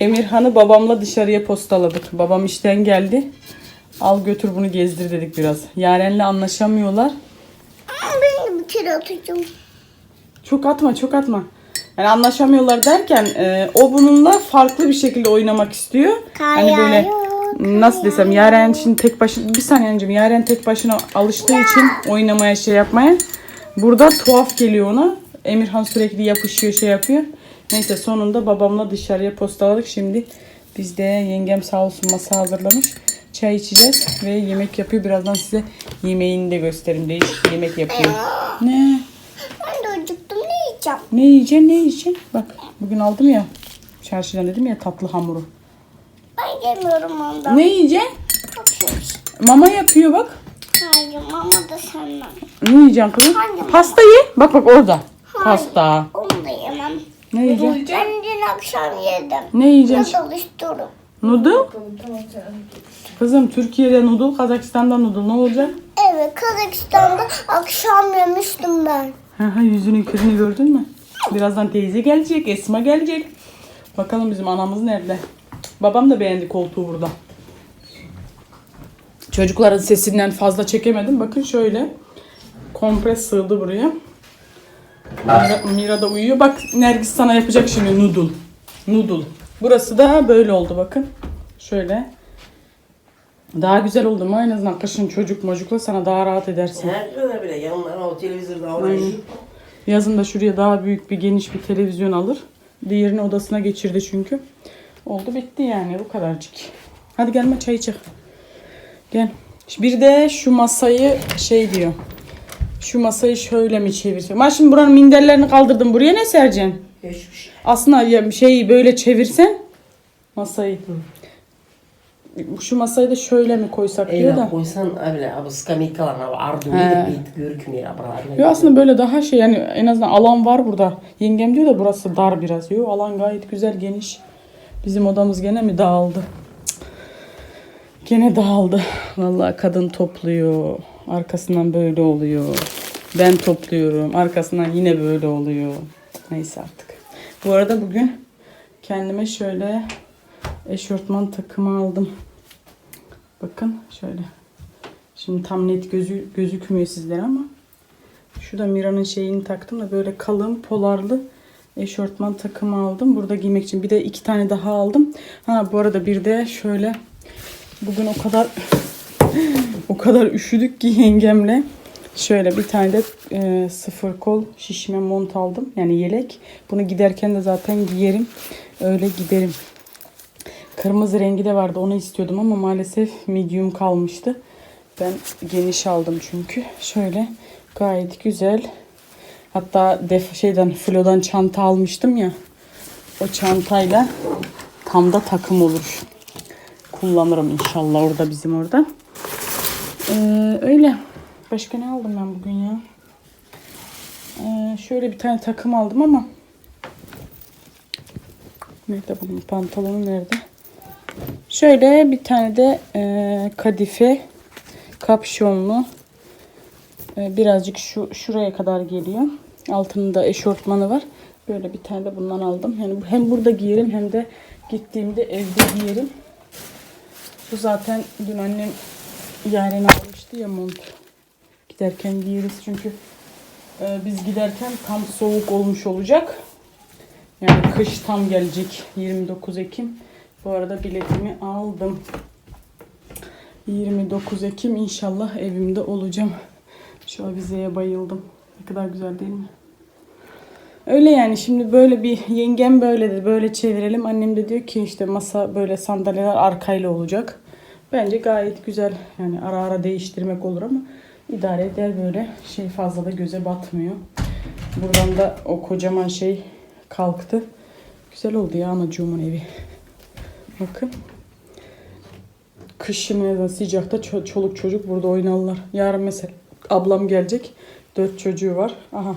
Emirhan'ı babamla dışarıya postaladık. Babam işten geldi. Al götür bunu gezdir dedik biraz. Yaren'le anlaşamıyorlar. Ben de bir kere atacağım. Çok atma çok atma. Yani anlaşamıyorlar derken e, o bununla farklı bir şekilde oynamak istiyor. hani böyle Kayıyor, nasıl desem Yaren şimdi tek başına bir saniye önce Yaren tek başına alıştığı için oynamaya şey yapmaya. Burada tuhaf geliyor ona. Emirhan sürekli yapışıyor şey yapıyor. Neyse sonunda babamla dışarıya postaladık. Şimdi biz de yengem sağ olsun masa hazırlamış. Çay içeceğiz ve yemek yapıyor. Birazdan size yemeğini de göstereyim. Değişik yemek yapıyor. Ne? Ben de acıktım ne yiyeceğim? Ne yiyeceksin ne yiyeceksin? Bak bugün aldım ya çarşıdan dedim ya tatlı hamuru. Ben yemiyorum ondan. Ne yiyeceksin? Bakıyoruz. Mama yapıyor bak. Hayır mama da senden. Ne yiyeceksin kızım? Hangi mama? Pasta ye. Bak bak orada. Hayır. Pasta. Yemem. Ne yiyeceksin? Ben dün akşam yedim. Ne yiyeceksin? Nasıl istiyorum? Noodle? Kızım Türkiye'de noodle, Kazakistan'da noodle. Ne olacak? Evet Kazakistan'da akşam yemiştim ben. Ha ha yüzünün kırını gördün mü? Birazdan teyze gelecek, Esma gelecek. Bakalım bizim anamız nerede? Babam da beğendi koltuğu burada. Çocukların sesinden fazla çekemedim. Bakın şöyle. Kompres sığdı buraya. Mira, Mira da uyuyor. Bak Nergis sana yapacak şimdi noodle. Noodle. Burası da böyle oldu bakın. Şöyle. Daha güzel oldu mu? En azından kışın çocuk mocukla sana daha rahat edersin. Her bile yanlarına o televizyonda oraya Aynen. Yazın da şuraya daha büyük bir geniş bir televizyon alır. Diğerini odasına geçirdi çünkü. Oldu bitti yani bu kadarcık. Hadi gelme çay içelim. Gel. Bir de şu masayı şey diyor. Şu masayı şöyle mi çevirsem? Ben şimdi buranın minderlerini kaldırdım. Buraya ne sereceksin? Hiçbir şey. Aslında ya şeyi böyle çevirsen masayı. Şu masayı da şöyle mi koysak diyor da. koysan öyle abi skamikalarına abi ardu He. bir görükmüyor abi. Yo aslında böyle daha şey yani en azından alan var burada. Yengem diyor da burası dar biraz. Yo alan gayet güzel geniş. Bizim odamız gene mi dağıldı? Cık. Gene dağıldı. Vallahi kadın topluyor. Arkasından böyle oluyor. Ben topluyorum. Arkasından yine böyle oluyor. Neyse artık. Bu arada bugün kendime şöyle eşortman takımı aldım. Bakın şöyle. Şimdi tam net gözü, gözükmüyor sizlere ama şu da Mira'nın şeyini taktım da böyle kalın polarlı eşortman takımı aldım. Burada giymek için. Bir de iki tane daha aldım. Ha bu arada bir de şöyle bugün o kadar o kadar üşüdük ki yengemle. Şöyle bir tane de e, sıfır kol şişme mont aldım. Yani yelek. Bunu giderken de zaten giyerim. Öyle giderim. Kırmızı rengi de vardı. Onu istiyordum ama maalesef medium kalmıştı. Ben geniş aldım çünkü. Şöyle gayet güzel. Hatta def şeyden Flo'dan çanta almıştım ya. O çantayla tam da takım olur. Kullanırım inşallah orada bizim orada. Ee, öyle. Başka ne aldım ben bugün ya? Ee, şöyle bir tane takım aldım ama Nerede bunun pantolonu nerede? Şöyle bir tane de e, kadife kapşonlu e, birazcık şu şuraya kadar geliyor. Altında eşortmanı var. Böyle bir tane de bundan aldım. Yani hem burada giyerim hem de gittiğimde evde giyerim. Bu zaten dün annem Yaren almıştı ya mont. Giderken giyeriz çünkü e, biz giderken tam soğuk olmuş olacak. Yani kış tam gelecek 29 Ekim. Bu arada biletimi aldım. 29 Ekim inşallah evimde olacağım. Şu avizeye bayıldım. Ne kadar güzel değil mi? Öyle yani şimdi böyle bir yengem böyle dedi böyle çevirelim. Annem de diyor ki işte masa böyle sandalyeler arkayla olacak. Bence gayet güzel. Yani ara ara değiştirmek olur ama idare eder böyle. Şey fazla da göze batmıyor. Buradan da o kocaman şey kalktı. Güzel oldu ya anacığımın evi. Bakın. Kışın ya da sıcakta ço- çoluk çocuk burada oynarlar. Yarın mesela ablam gelecek. Dört çocuğu var. Aha.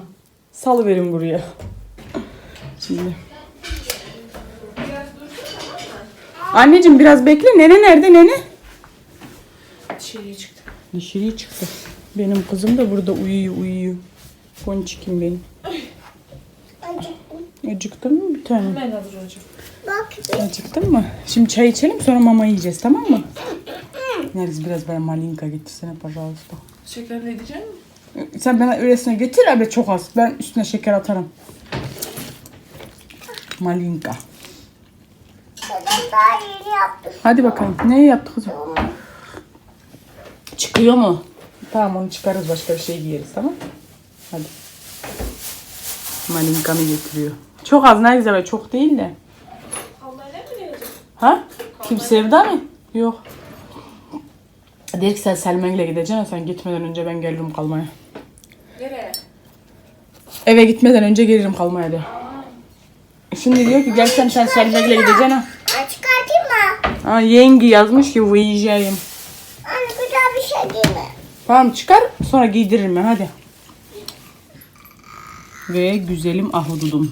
Salıverin buraya. Şimdi. Anneciğim biraz bekle. Nene nerede nene? Dışarıya çıktı. Dışarıya çıktı. Benim kızım da burada uyuyor uyuyor. Ponçikim benim. Acıktım. Acıktın mı bir tanem. Ben hazır olacağım. Bak bir. Acıktın mı? Şimdi çay içelim sonra mama yiyeceğiz tamam mı? Nergis biraz bana malinka getirsene pожалуйста. Şeker ne diyeceksin? Sen bana öylesine getir abi çok az. Ben üstüne şeker atarım. Malinka. Dedem daha yeni yaptı. Hadi bakalım. Ne yaptı kızım? Çıkıyor mu? Tamam onu çıkarız başka bir şey giyeriz tamam Hadi. Malinkamı getiriyor. Çok az ne güzel çok değil de. Ha? Kim Sevda mı? Yok. Der ki sen Selmen'le gideceksin. Sen gitmeden önce ben gelirim kalmaya. Nereye? Eve gitmeden önce gelirim kalmaya de. Şimdi diyor ki gel sen Selmen'le gideceksin ha. Çıkartayım mı? Ha yengi yazmış ki uyuyacağım. Anne güzel bir şey değil mi? Tamam çıkar sonra giydiririm ben hadi. Ve güzelim ahududum.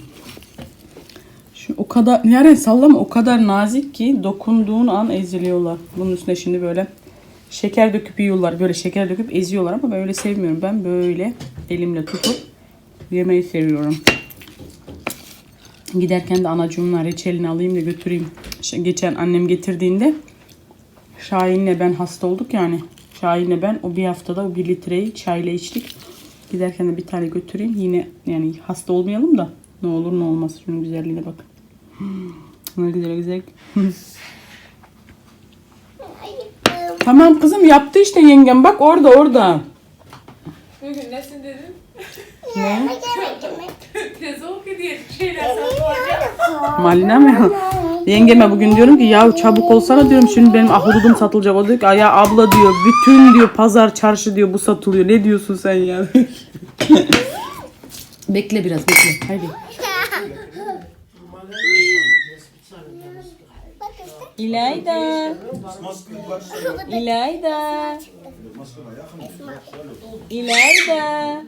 Şu o kadar Yaren sallama o kadar nazik ki dokunduğun an eziliyorlar. Bunun üstüne şimdi böyle şeker döküp yiyorlar. Böyle şeker döküp eziyorlar ama ben öyle sevmiyorum. Ben böyle elimle tutup yemeyi seviyorum. Giderken de anacığımla reçelini alayım da götüreyim. Geçen annem getirdiğinde Şahin'le ben hasta olduk yani. Şahin'le ben o bir haftada o bir litreyi çayla içtik. Giderken de bir tane götüreyim. Yine yani hasta olmayalım da ne olur ne olmaz. Şunun güzelliğine bakın. Hmm, Ne güzel güzel. Tamam kızım yaptı işte yengem. Bak orada orada. Bugün nesin dedin? Ne? Teyze o ki diye şeyler satılacak. Malina mı? Yengeme bugün diyorum ki ya çabuk olsana diyorum şimdi benim ahududum satılacak. O diyor ki ya abla diyor bütün diyor pazar çarşı diyor bu satılıyor. Ne diyorsun sen ya? bekle biraz bekle. Haydi. İlayda. İlayda. İlayda.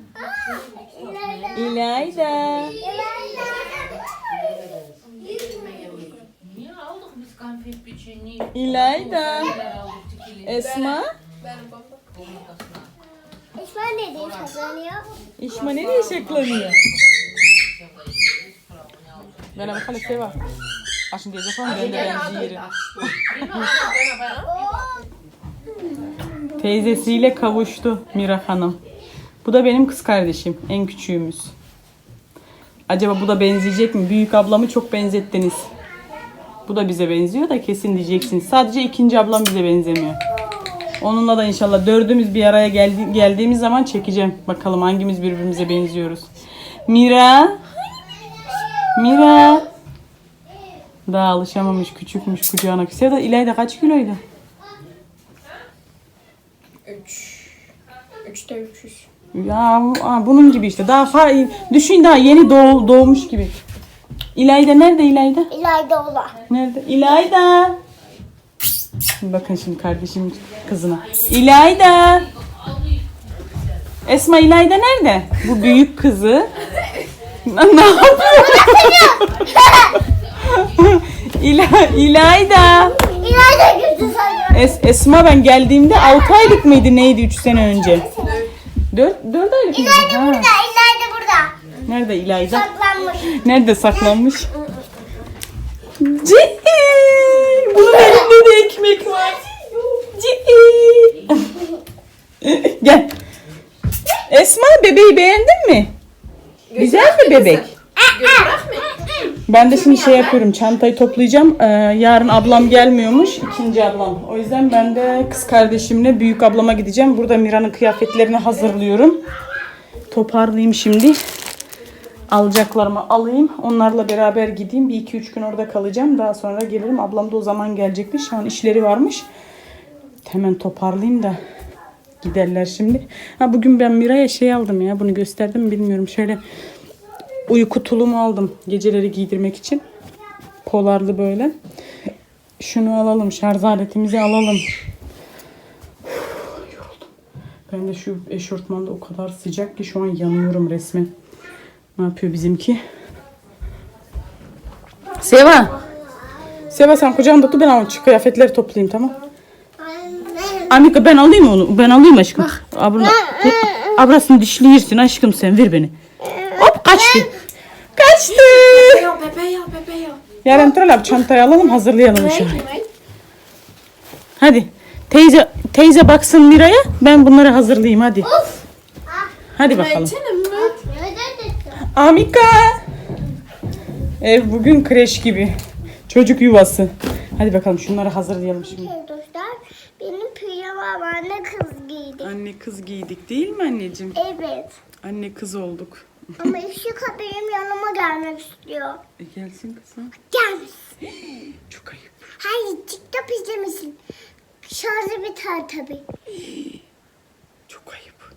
İlayda. Biçeni? İlayda. Esma. İsmail ne diye kazanıyor? İşma nereye şeklanıyor? Bana bak hele şey var. Şimdi diyecek falan ben de ben yerim. Teyzesiyle kavuştu Mira Hanım. Bu da benim kız kardeşim. En küçüğümüz. Acaba bu da benzeyecek mi? Büyük ablamı çok benzettiniz. Bu da bize benziyor da kesin diyeceksiniz. Sadece ikinci ablam bize benzemiyor. Onunla da inşallah dördümüz bir araya geldi, geldiğimiz zaman çekeceğim. Bakalım hangimiz birbirimize benziyoruz. Mira. Mira. Daha alışamamış küçükmüş kucağına. Sevda İlayda kaç kiloydu? Üçte üçüz. Ya aa, bunun gibi işte. Daha fa- düşün daha yeni doğ- doğmuş gibi. İlayda nerede İlayda? İlayda ola. Nerede? İlayda. Bakın şimdi kardeşim kızına. İlayda. Esma İlayda nerede? Bu büyük kızı. ne yapıyor? İla, İlayda. İlayda. Es, Esma ben geldiğimde 6 aylık mıydı neydi 3 sene önce? 4, 4 aylık mıydı? İlayda burada. İlayda burada. Nerede İlayda? Saklanmış. Nerede saklanmış? Cihil! Bunun elinde de ekmek var. Cihil! Gel. Esma bebeği beğendin mi? Güzel mi bebek? Ben de şimdi şey yapıyorum çantayı toplayacağım. Ee, yarın ablam gelmiyormuş. ikinci ablam. O yüzden ben de kız kardeşimle büyük ablama gideceğim. Burada Mira'nın kıyafetlerini hazırlıyorum. Toparlayayım şimdi alacaklarımı alayım. Onlarla beraber gideyim. Bir iki üç gün orada kalacağım. Daha sonra gelirim. Ablam da o zaman gelecekmiş. Şu an işleri varmış. Hemen toparlayayım da giderler şimdi. Ha bugün ben Mira'ya şey aldım ya. Bunu gösterdim mi bilmiyorum. Şöyle uyku tulumu aldım. Geceleri giydirmek için. Polarlı böyle. Şunu alalım. Şarj aletimizi alalım. Yoruldum. Ben de şu eşortmanda o kadar sıcak ki şu an yanıyorum resmen. Ne yapıyor bizimki? Seva. Seva sen kucağımda tut ben şu kıyafetleri toplayayım tamam. Amika ben alayım onu. Ben alayım aşkım. Abla, abrasını dişleyirsin aşkım sen ver beni. Hop kaçtı. Kaç. açtı. Yo, bebe yo, bebe yo. Yaren Tural abi çantayı alalım hazırlayalım şu an. Hadi. Teyze teyze baksın Mira'ya. Ben bunları hazırlayayım hadi. Hadi bakalım. Amika. Ev bugün kreş gibi. Çocuk yuvası. Hadi bakalım şunları hazırlayalım şimdi. Benim pijamam anne kız giydi. Anne kız giydik değil mi anneciğim? Evet. Anne kız olduk. Ama Işık benim yanıma gelmek istiyor. E gelsin kızım. Gelmiş. Çok ayıp. Hayır TikTok izlemişsin. Şarjı biter tabii. Çok ayıp.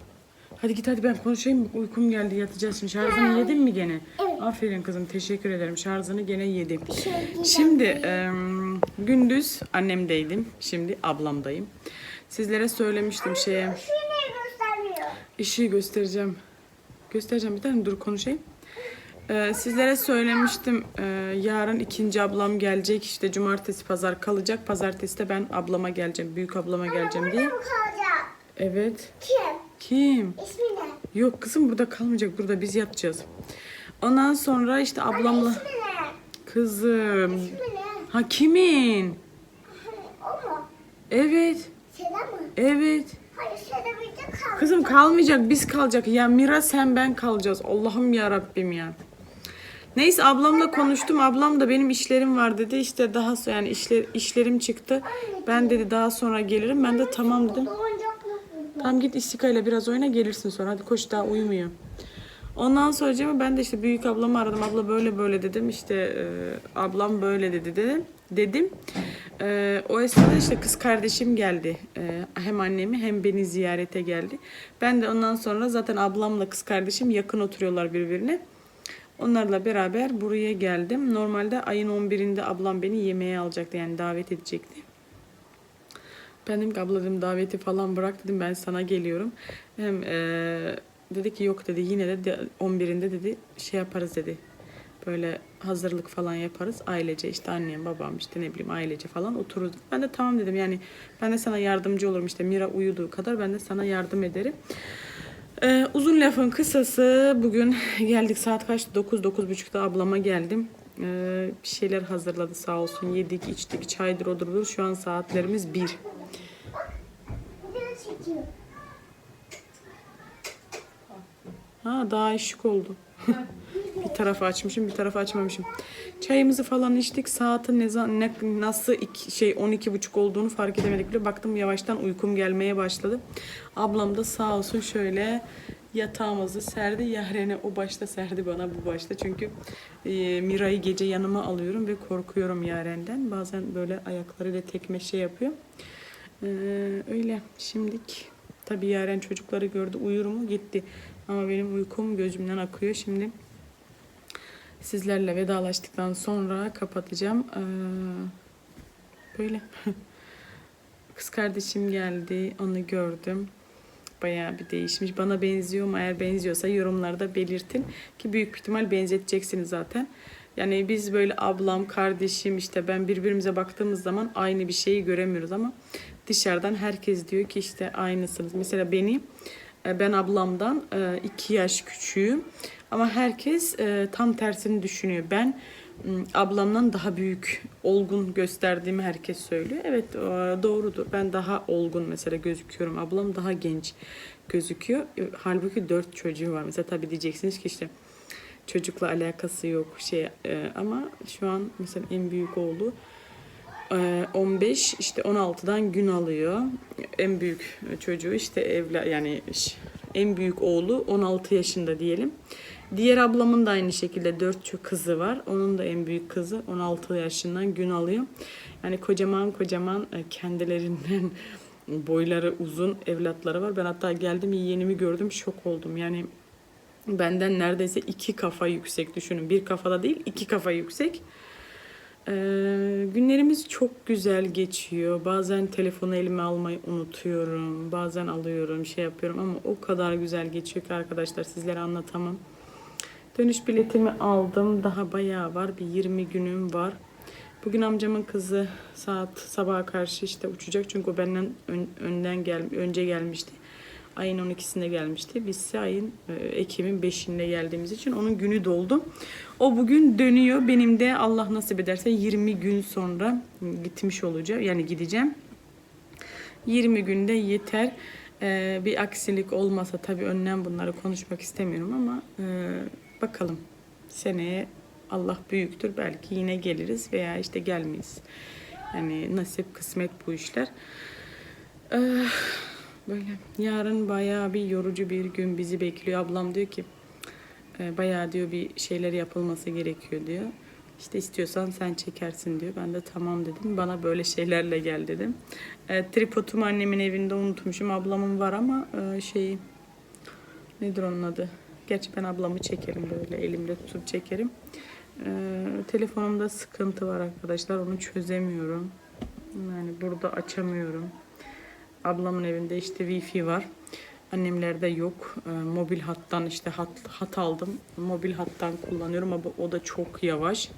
Hadi git hadi ben konuşayım. Uykum geldi yatacağız şimdi. Şarjını yedin mi gene? Evet. Aferin kızım teşekkür ederim. Şarjını gene yedim. şey. Şimdi em, gündüz annemdeydim. Şimdi ablamdayım. Sizlere söylemiştim şeye. İşi göstereceğim. Göstereceğim bir tane dur konuşayım. Ee, sizlere söylemiştim ee, yarın ikinci ablam gelecek işte cumartesi pazar kalacak pazartesi de ben ablama geleceğim büyük ablama geleceğim diye. Evet. Kim? Kim? İsmi ne? Yok kızım burada kalmayacak burada biz yatacağız. Ondan sonra işte ablamla İsmi ne? kızım. İsmi ne? Ha kimin? O mu? Evet. Seda mı? Evet. Hayır. Kızım kalmayacak biz kalacak. Ya Mira sen ben kalacağız. Allah'ım ya Rabbim ya. Neyse ablamla konuştum. Ablam da benim işlerim var dedi. İşte daha sonra yani işler, işlerim çıktı. Ben dedi daha sonra gelirim. Ben de tamam dedim. Tamam git istikayla biraz oyna gelirsin sonra. Hadi koş daha uyumuyor. Ondan sonra ben de işte büyük ablamı aradım. Abla böyle böyle dedim. İşte e, ablam böyle dedi dedim. Dedim. E, o esnada işte kız kardeşim geldi. E, hem annemi hem beni ziyarete geldi. Ben de ondan sonra zaten ablamla kız kardeşim yakın oturuyorlar birbirine. Onlarla beraber buraya geldim. Normalde ayın 11'inde ablam beni yemeğe alacaktı yani davet edecekti. Ben dedim ki abla dedim daveti falan bırak dedim ben sana geliyorum. Hem eee, dedi ki yok dedi yine de 11'inde dedi şey yaparız dedi. Böyle hazırlık falan yaparız ailece işte annem babam işte ne bileyim ailece falan otururuz. Ben de tamam dedim yani ben de sana yardımcı olurum işte Mira uyuduğu kadar ben de sana yardım ederim. Ee, uzun lafın kısası bugün geldik saat kaçtı 9 9.30'da ablama geldim. Ee, bir şeyler hazırladı sağ olsun yedik içtik çaydır odur budur. şu an saatlerimiz 1. Video çekiyor. Ha daha ışık oldu. Bir tarafı açmışım, bir tarafı açmamışım. Çayımızı falan içtik. Saatin ne, ne nasıl iki, şey 12 buçuk olduğunu fark edemedik bile. Baktım yavaştan uykum gelmeye başladı. Ablam da sağ olsun şöyle yatağımızı serdi. Yaren'e o başta serdi bana bu başta. Çünkü e, Mira'yı gece yanıma alıyorum ve korkuyorum Yaren'den. Bazen böyle ayaklarıyla tekme şey yapıyor. Ee, öyle şimdilik tabii Yaren çocukları gördü uyur mu gitti ama benim uykum gözümden akıyor. Şimdi sizlerle vedalaştıktan sonra kapatacağım. Ee, böyle. Kız kardeşim geldi onu gördüm. Bayağı bir değişmiş. Bana benziyor mu? Eğer benziyorsa yorumlarda belirtin. Ki büyük ihtimal benzeteceksiniz zaten. Yani biz böyle ablam, kardeşim işte ben birbirimize baktığımız zaman aynı bir şeyi göremiyoruz ama dışarıdan herkes diyor ki işte aynısınız. Mesela beni ben ablamdan e, iki yaş küçüğüm ama herkes e, tam tersini düşünüyor. Ben ablamdan daha büyük, olgun gösterdiğimi herkes söylüyor. Evet e, doğrudur. Ben daha olgun mesela gözüküyorum. Ablam daha genç gözüküyor. E, Halbuki dört çocuğu var. Mesela tabii diyeceksiniz ki işte çocukla alakası yok şey e, ama şu an mesela en büyük oğlu e, 15 işte 16'dan gün alıyor. En büyük çocuğu işte evla yani en büyük oğlu 16 yaşında diyelim. Diğer ablamın da aynı şekilde 4 kızı var. Onun da en büyük kızı 16 yaşından gün alıyor. Yani kocaman kocaman e, kendilerinden boyları uzun evlatları var. Ben hatta geldim yeğenimi gördüm şok oldum. Yani Benden neredeyse iki kafa yüksek düşünün. Bir kafada değil iki kafa yüksek. Ee, günlerimiz çok güzel geçiyor. Bazen telefonu elime almayı unutuyorum. Bazen alıyorum, şey yapıyorum ama o kadar güzel geçiyor ki arkadaşlar sizlere anlatamam. Dönüş biletimi aldım. Daha bayağı var. Bir 20 günüm var. Bugün amcamın kızı saat sabaha karşı işte uçacak çünkü o benden ön- önden gel önce gelmişti. Ayın 12'sinde gelmişti. Biz ise ayın e, Ekim'in 5'inde geldiğimiz için onun günü doldu. O bugün dönüyor. Benim de Allah nasip ederse 20 gün sonra gitmiş olacağım. Yani gideceğim. 20 günde yeter. Ee, bir aksilik olmasa tabii önden bunları konuşmak istemiyorum ama e, bakalım seneye Allah büyüktür belki yine geliriz veya işte gelmeyiz. Yani nasip kısmet bu işler. Ee, böyle yarın bayağı bir yorucu bir gün bizi bekliyor. Ablam diyor ki e, bayağı diyor bir şeyler yapılması gerekiyor diyor. İşte istiyorsan sen çekersin diyor. Ben de tamam dedim. Bana böyle şeylerle gel dedim. E, tripodumu annemin evinde unutmuşum. Ablamın var ama e, şeyi nedir onun adı? Gerçi ben ablamı çekerim böyle elimle tutup çekerim. E, telefonumda sıkıntı var arkadaşlar. Onu çözemiyorum. Yani burada açamıyorum. Ablamın evinde işte wifi var. Annemlerde yok. E, mobil hattan işte hat, hat aldım. Mobil hattan kullanıyorum ama o da çok yavaş.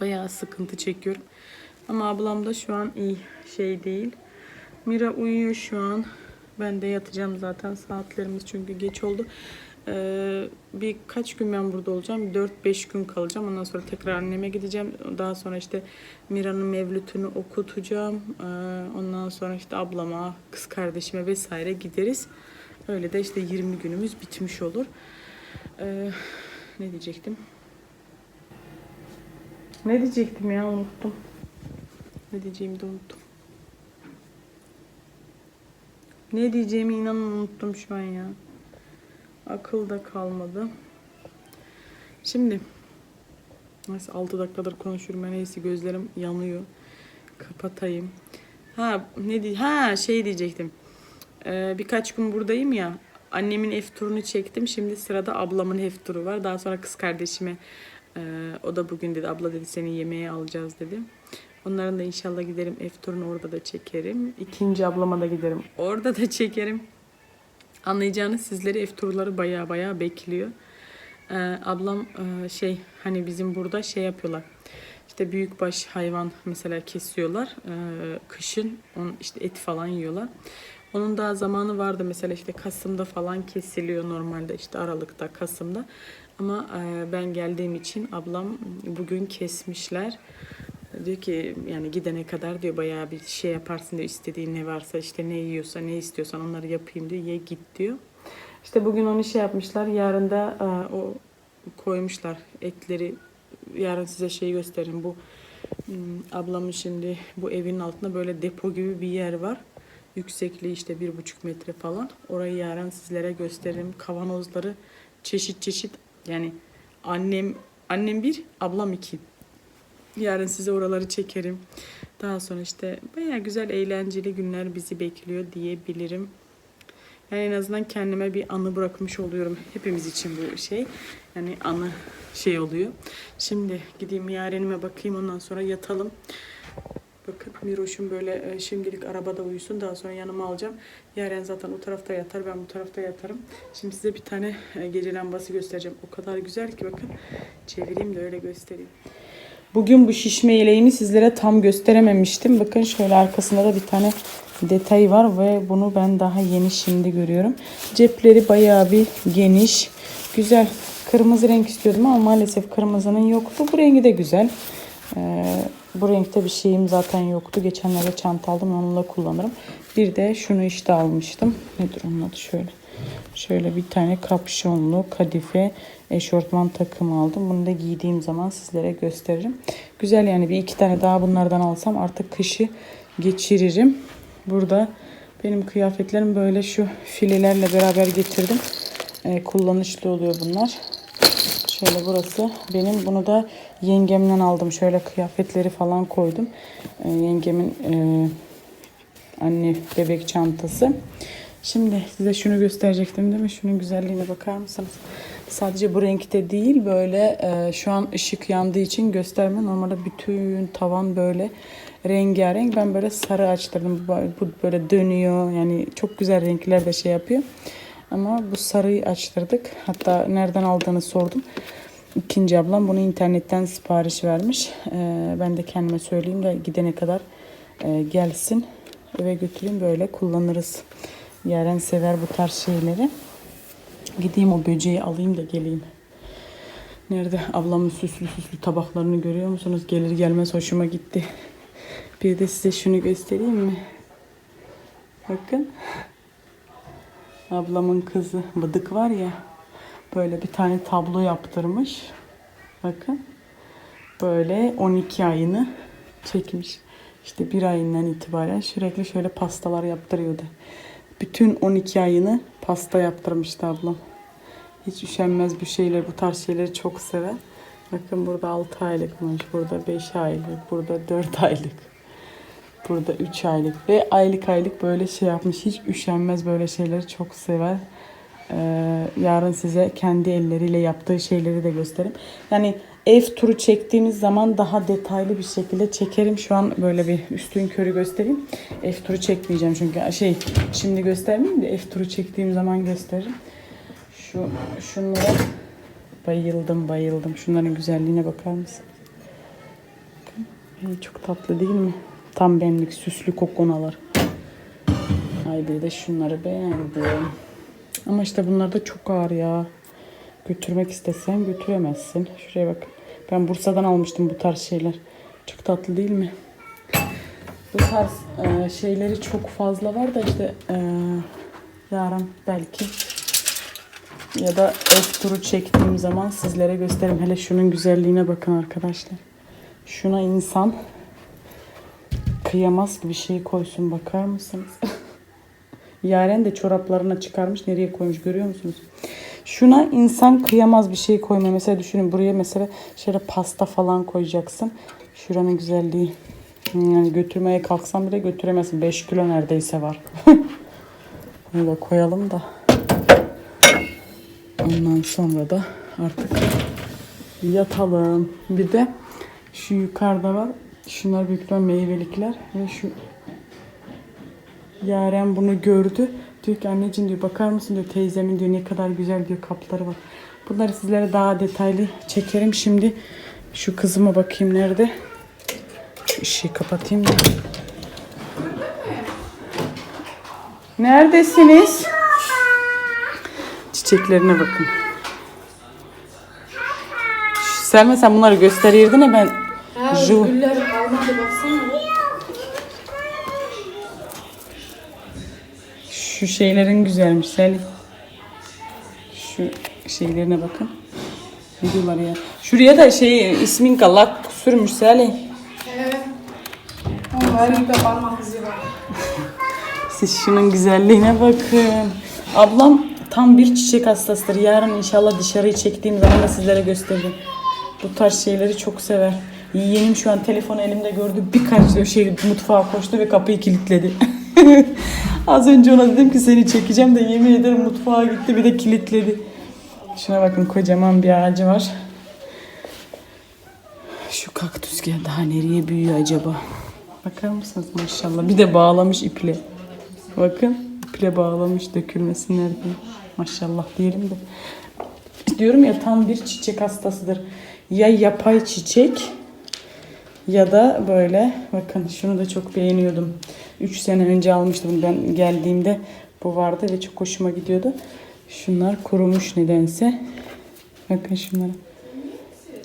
Bayağı sıkıntı çekiyorum. Ama ablam da şu an iyi şey değil. Mira uyuyor şu an. Ben de yatacağım zaten saatlerimiz çünkü geç oldu. Ee, birkaç gün ben burada olacağım. 4-5 gün kalacağım. Ondan sonra tekrar anneme gideceğim. Daha sonra işte Mira'nın mevlütünü okutacağım. Ee, ondan sonra işte ablama, kız kardeşime vesaire gideriz. Öyle de işte 20 günümüz bitmiş olur. Ee, ne diyecektim? Ne diyecektim ya unuttum. Ne diyeceğimi de unuttum. Ne diyeceğimi inanın unuttum şu an ya. Akılda kalmadı. Şimdi Neyse 6 dakikadır konuşuyorum ben neyse gözlerim yanıyor. Kapatayım. Ha ne diye ha şey diyecektim. Ee, birkaç gün buradayım ya. Annemin F turunu çektim. Şimdi sırada ablamın F turu var. Daha sonra kız kardeşime e, o da bugün dedi abla dedi seni yemeğe alacağız dedi. Onların da inşallah giderim F turunu orada da çekerim. İkinci ablama da giderim. Orada da çekerim. Anlayacağınız sizleri F turları baya baya bekliyor. Ee, ablam e, şey hani bizim burada şey yapıyorlar. İşte büyükbaş hayvan mesela kesiyorlar. Ee, kışın onun işte et falan yiyorlar. Onun daha zamanı vardı mesela işte Kasım'da falan kesiliyor normalde işte Aralık'ta Kasım'da. Ama e, ben geldiğim için ablam bugün kesmişler. Diyor ki yani gidene kadar diyor bayağı bir şey yaparsın diyor istediğin ne varsa işte ne yiyorsa ne istiyorsan onları yapayım diyor ye git diyor. İşte bugün onu şey yapmışlar yarın da e, o koymuşlar etleri yarın size şey gösteririm bu hmm, ablamın şimdi bu evin altında böyle depo gibi bir yer var. Yüksekliği işte bir buçuk metre falan. Orayı yarın sizlere gösteririm. Kavanozları çeşit çeşit yani annem annem bir ablam iki. Yarın size oraları çekerim. Daha sonra işte baya güzel eğlenceli günler bizi bekliyor diyebilirim. Yani en azından kendime bir anı bırakmış oluyorum. Hepimiz için bu şey. Yani anı şey oluyor. Şimdi gideyim yarenime bakayım ondan sonra yatalım. Bakın Miroş'um böyle e, şimdilik arabada uyusun. Daha sonra yanıma alacağım. Yaren zaten o tarafta yatar. Ben bu tarafta yatarım. Şimdi size bir tane e, gece lambası göstereceğim. O kadar güzel ki bakın. Çevireyim de öyle göstereyim. Bugün bu şişme yeleğini sizlere tam gösterememiştim. Bakın şöyle arkasında da bir tane detay var ve bunu ben daha yeni şimdi görüyorum. Cepleri bayağı bir geniş. Güzel. Kırmızı renk istiyordum ama maalesef kırmızının yoktu. Bu rengi de güzel. Ee, bu renkte bir şeyim zaten yoktu. Geçenlerde çanta aldım. Onunla kullanırım. Bir de şunu işte almıştım. Nedir onun adı şöyle. Şöyle bir tane kapşonlu kadife eşortman takımı aldım. Bunu da giydiğim zaman sizlere gösteririm. Güzel yani bir iki tane daha bunlardan alsam artık kışı geçiririm. Burada benim kıyafetlerim böyle şu filelerle beraber getirdim. Ee, kullanışlı oluyor bunlar. Şöyle burası benim. Bunu da yengemden aldım. Şöyle kıyafetleri falan koydum. Ee, yengemin e, anne bebek çantası. Şimdi size şunu gösterecektim değil mi? Şunun güzelliğine bakar mısınız? Sadece bu renkte değil böyle e, şu an ışık yandığı için gösterme. Normalde bütün tavan böyle rengarenk. Ben böyle sarı açtırdım. Bu böyle dönüyor. Yani çok güzel renkler de şey yapıyor. Ama bu sarıyı açtırdık. Hatta nereden aldığını sordum. İkinci ablam bunu internetten sipariş vermiş. Ee, ben de kendime söyleyeyim de gidene kadar e, gelsin eve götüreyim böyle kullanırız Yaren sever bu tarz şeyleri. Gideyim o böceği alayım da geleyim. Nerede? Ablamın süslü süslü tabaklarını görüyor musunuz? Gelir gelmez hoşuma gitti. Bir de size şunu göstereyim mi? Bakın. Ablamın kızı Bıdık var ya. Böyle bir tane tablo yaptırmış. Bakın. Böyle 12 ayını çekmiş. İşte bir ayından itibaren sürekli şöyle pastalar yaptırıyordu. Bütün 12 ayını pasta yaptırmıştı ablam. Hiç üşenmez bu şeyler, bu tarz şeyleri çok sever. Bakın burada 6 aylıkmış, burada 5 aylık, burada 4 aylık. Burada 3 aylık ve aylık aylık böyle şey yapmış. Hiç üşenmez böyle şeyleri çok sever. Ee, yarın size kendi elleriyle yaptığı şeyleri de göstereyim. Yani ev turu çektiğimiz zaman daha detaylı bir şekilde çekerim. Şu an böyle bir üstün körü göstereyim. Ev turu çekmeyeceğim çünkü şey şimdi göstermeyeyim de ev turu çektiğim zaman gösteririm. Şu şunlara bayıldım bayıldım. Şunların güzelliğine bakar mısın? Çok tatlı değil mi? Tam benlik süslü kokonalar. Ay bir de şunları beğendim. Ama işte bunlar da çok ağır ya. Götürmek istesen götüremezsin. Şuraya bak. Ben Bursa'dan almıştım bu tarz şeyler. Çok tatlı değil mi? Bu tarz e, şeyleri çok fazla var da işte e, yarın belki ya da ev turu çektiğim zaman sizlere gösteririm. Hele şunun güzelliğine bakın arkadaşlar. Şuna insan kıyamaz bir şey koysun bakar mısınız? Yaren de çoraplarına çıkarmış. Nereye koymuş görüyor musunuz? Şuna insan kıyamaz bir şey koyma. Mesela düşünün buraya mesela şöyle pasta falan koyacaksın. Şuranın güzelliği. Yani götürmeye kalksam bile götüremezsin. 5 kilo neredeyse var. Bunu da koyalım da. Ondan sonra da artık yatalım. Bir de şu yukarıda var. Şunlar büyük meyvelikler. Ve şu Yaren bunu gördü. Diyor ki anneciğim diyor bakar mısın diyor teyzemin diyor ne kadar güzel diyor kapları var. Bunları sizlere daha detaylı çekerim. Şimdi şu kızıma bakayım nerede. Şu ışığı kapatayım da. Neredesiniz? Çiçeklerine bakın. Selma sen bunları gösterirdin ya ben Ju. Güller Şu şeylerin güzelmiş Selin. Şu şeylerine bakın. Diyorlar ya? Şuraya da şey ismin lak sürmüş Selin. Evet. Her yerde parmak izi var. Siz şunun güzelliğine bakın. Ablam tam bir çiçek hastasıdır. Yarın inşallah dışarıyı çektiğim zaman da sizlere gösteririm. Bu tarz şeyleri çok sever. Yeğenim şu an telefonu elimde gördü. Birkaç şey mutfağa koştu ve kapıyı kilitledi. Az önce ona dedim ki seni çekeceğim de yemin ederim mutfağa gitti bir de kilitledi. Şuna bakın kocaman bir ağacı var. Şu kaktüs gel daha nereye büyüyor acaba? Bakar mısınız maşallah. Bir de bağlamış iple. Bakın iple bağlamış dökülmesinler diye. Maşallah diyelim de. Diyorum ya tam bir çiçek hastasıdır. Ya yapay çiçek ya da böyle bakın şunu da çok beğeniyordum. 3 sene önce almıştım ben geldiğimde bu vardı ve çok hoşuma gidiyordu. Şunlar kurumuş nedense. Bakın şunlara.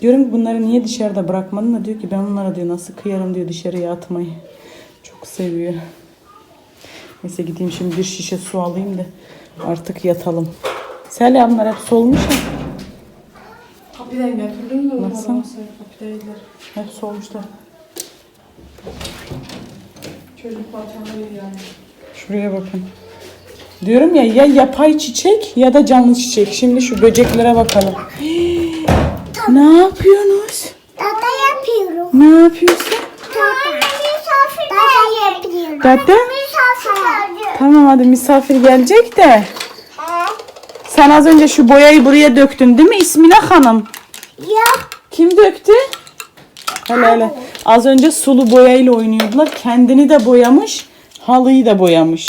Diyorum ki bunları niye dışarıda bırakmadın da diyor ki ben bunlara diyor nasıl kıyarım diyor dışarıya atmayı. Çok seviyor. Neyse gideyim şimdi bir şişe su alayım da artık yatalım. Selam bunlar hep solmuş ya. Kapıdan götürdün mü? Nasıl? Kapıdaydılar. Hep solmuşlar. Çocuk parçaları yani. Şuraya bakın. Diyorum ya ya yapay çiçek ya da canlı çiçek. Şimdi şu böceklere bakalım. ne yapıyorsunuz? Tata yapıyorum. Ne yapıyorsun? Tata. Misafir Tata yapıyorum. Misafir. Tamam hadi misafir gelecek de. Sen az önce şu boyayı buraya döktün değil mi İsmine Hanım? Ya. Kim döktü? Hele hele. Az önce sulu boyayla oynuyordular. Kendini de boyamış, halıyı da boyamış.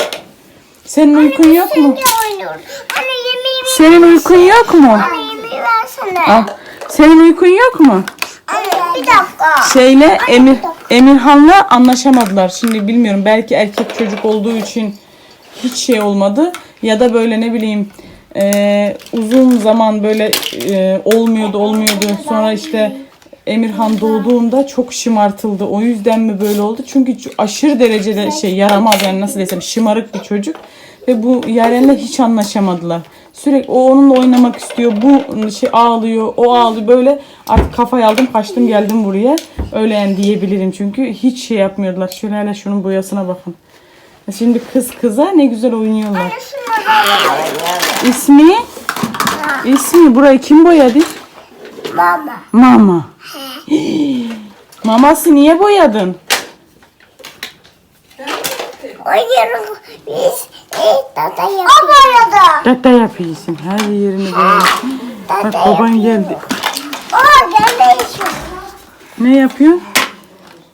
Senin uykun yok mu? Oynuyorum? Anne yemeğimi Senin uykun yok mu? Anne yemeği versene. Al. Senin uykun yok mu? Anne bir dakika. Şeyle Emir Emirhan'la anlaşamadılar. Şimdi bilmiyorum belki erkek çocuk olduğu için hiç şey olmadı. Ya da böyle ne bileyim e, uzun zaman böyle e, olmuyordu olmuyordu. Sonra işte Emirhan doğduğunda çok şımartıldı. O yüzden mi böyle oldu? Çünkü aşırı derecede şey yaramaz yani nasıl desem şımarık bir çocuk. Ve bu Yaren'le hiç anlaşamadılar. Sürekli o onunla oynamak istiyor. Bu şey ağlıyor, o ağlıyor. Böyle artık kafayı aldım, kaçtım geldim buraya. Öyle yani diyebilirim çünkü hiç şey yapmıyordular. Şöyle hele şunun boyasına bakın. Şimdi kız kıza ne güzel oynuyorlar. İsmi? İsmi burayı kim boyadı? Mama. Mama. Maması niye boyadın? O yarın biz e, tata yapıyoruz. O boyadı. Dada yapıyorsun. Her yerini boyuyorsun. Bak baban geldi. O geldi. Ne yapıyor?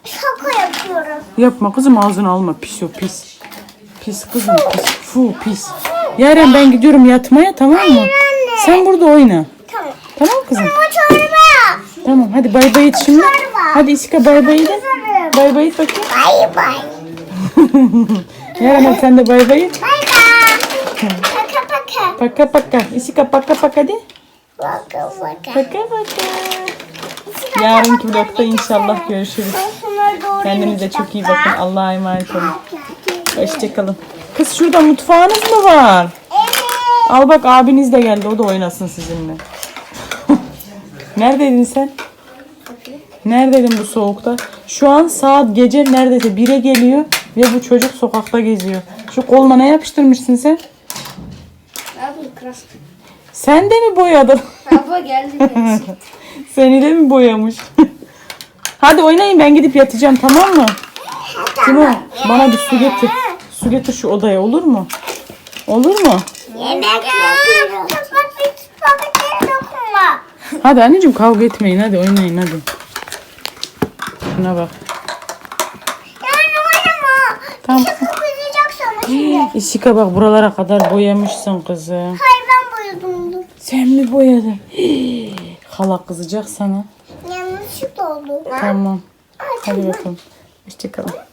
Şaka yapıyoruz. Yapma kızım ağzını alma. Pis o pis. Pis kızım pis. Fu pis. Yaren ben gidiyorum yatmaya tamam mı? Sen burada oyna. Tamam. Tamam kızım. Bu çorba. Tamam hadi bay bay et şimdi. Hadi İsika bay bay et. Bay bay et bakayım. Bay bay. Yaren hadi sen de bay bay et. Bay bay. Paka paka. Paka paka. İsika paka paka de. Paka paka. Paka paka. Yarınki vlogda inşallah görüşürüz. Kendinize çok iyi bakın. Allah'a emanet olun. Hoşçakalın. Kız şurada mutfağınız mı var? Evet. Al bak abiniz de geldi. O da oynasın sizinle. Neredeydin sen? Neredeydin bu soğukta? Şu an saat gece neredeyse 1'e geliyor ve bu çocuk sokakta geziyor. Şu koluna ne yapıştırmışsın sen? Abi kras. Sen de mi boyadın? Abla geldi. Seni de mi boyamış? Hadi oynayın ben gidip yatacağım tamam mı? Timur bana bir su getir. Getir şu odaya olur mu? Olur mu? Yemek paketleri dokunma. Hadi anneciğim kavga etmeyin hadi oynayın hadi. Şuna bak. Yani oynama. Tamam. Kızacak sana şimdi. İşika bak buralara kadar boyamışsın kızım. Hayır ben boyadım bunu. Sen mi boyadın? Hala kızacak sana. Yanlışlıkla oldu. Tamam. Hadi bakalım. Hoşçakalın.